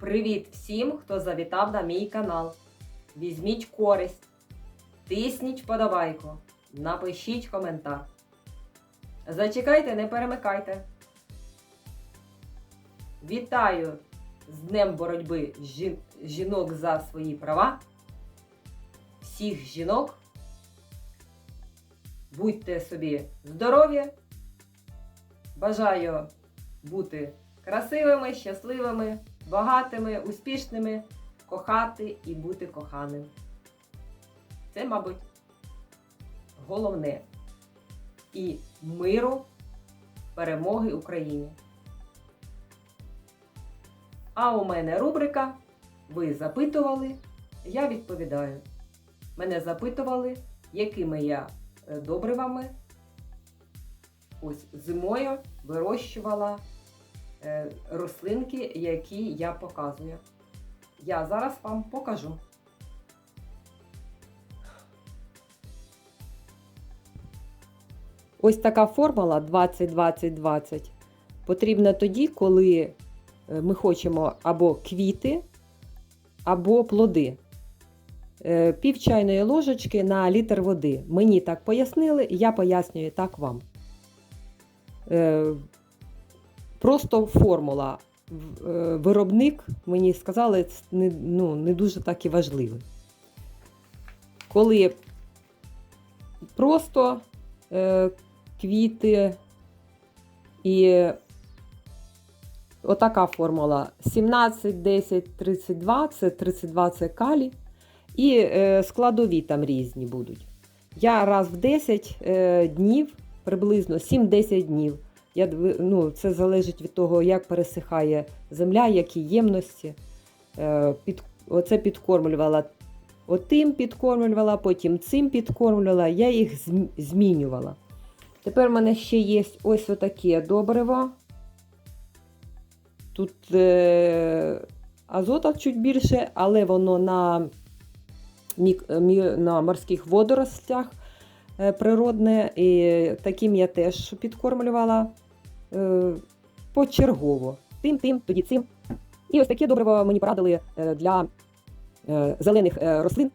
Привіт всім, хто завітав на мій канал. Візьміть користь, тисніть вподобайку, напишіть коментар. Зачекайте, не перемикайте. Вітаю з Днем боротьби жін- жінок за свої права. Всіх жінок. Будьте собі здорові. Бажаю бути красивими, щасливими, багатими, успішними, кохати і бути коханим. Це, мабуть, головне. І миру, перемоги Україні. А у мене рубрика Ви запитували, я відповідаю. Мене запитували, якими я е, добривами ось зимою вирощувала рослинки, які я показую. Я зараз вам покажу. Ось така формула 20-20-20 потрібна тоді, коли е, ми хочемо або квіти, або плоди. Е, Пів чайної ложечки на літр води. Мені так пояснили, я пояснюю так вам. Просто формула. Е, Виробник, мені сказали, не, ну, не дуже так і важливий. Коли просто е, квіти і отака формула 17, 10, 32, це 32 це калій. І е, складові там різні будуть. Я раз в 10 е, днів, приблизно 7-10 днів. Я, ну, це залежить від того, як пересихає земля, які ємності. Е, під, оце підкормлювала отим підкормлювала, потім цим підкормлювала, я їх змінювала. Тепер в мене ще є ось отаке добриво. Тут е, азота чуть більше, але воно на, на морських водоростях е, природне. І таким я теж підкормлювала почергово. Тим, тим, тоді цим. І ось таке добриво мені порадили е, для е, зелених е, рослин.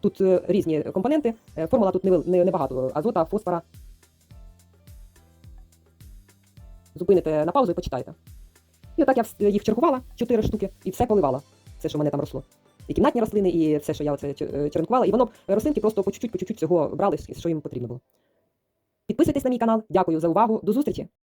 Тут е, різні компоненти. Е, Формула тут небагато азота, фосфора. Зупините на паузу і почитайте. І отак я їх чергувала, 4 штуки, і все поливала. Все, що в мене там росло. І кімнатні рослини, і все, що я оце е, черенкувала. І воно е, рослинки просто по чуть-чуть, по чуть-чуть цього брали, що їм потрібно було. Підписуйтесь на мій канал. Дякую за увагу. До зустрічі!